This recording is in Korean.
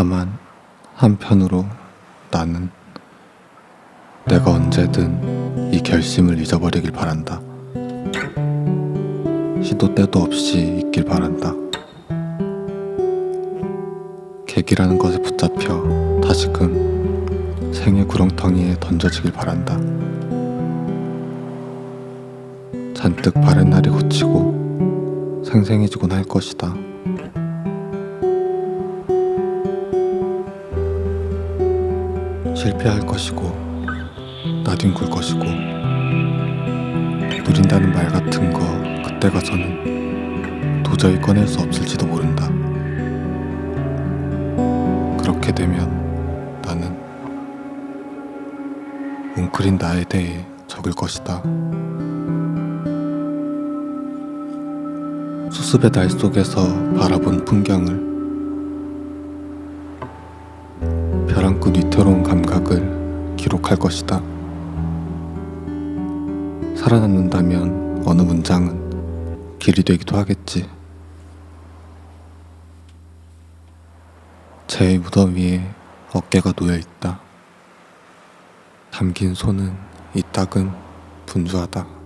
다만 한편으로 나는 내가 언제든 이 결심을 잊어버리길 바란다. 시도 때도 없이 있길 바란다. 계기라는 것에 붙잡혀 다시금 생의 구렁텅이에 던져지길 바란다. 잔뜩 바른 날이 거치고 생생해지곤 할 것이다. 실패할 것이고 나뒹굴 것이고 누린다는 말 같은 거 그때 가서는 도저히 꺼낼 수 없을지도 모른다. 그렇게 되면 나는 웅크린 나에 대해 적을 것이다. 수습의 날 속에서 바라본 풍경을 벼랑끝 위태로운 감각을 기록할 것이다. 살아남는다면 어느 문장은 길이 되기도 하겠지. 제 무덤 위에 어깨가 놓여 있다. 담긴 손은 이따금 분주하다.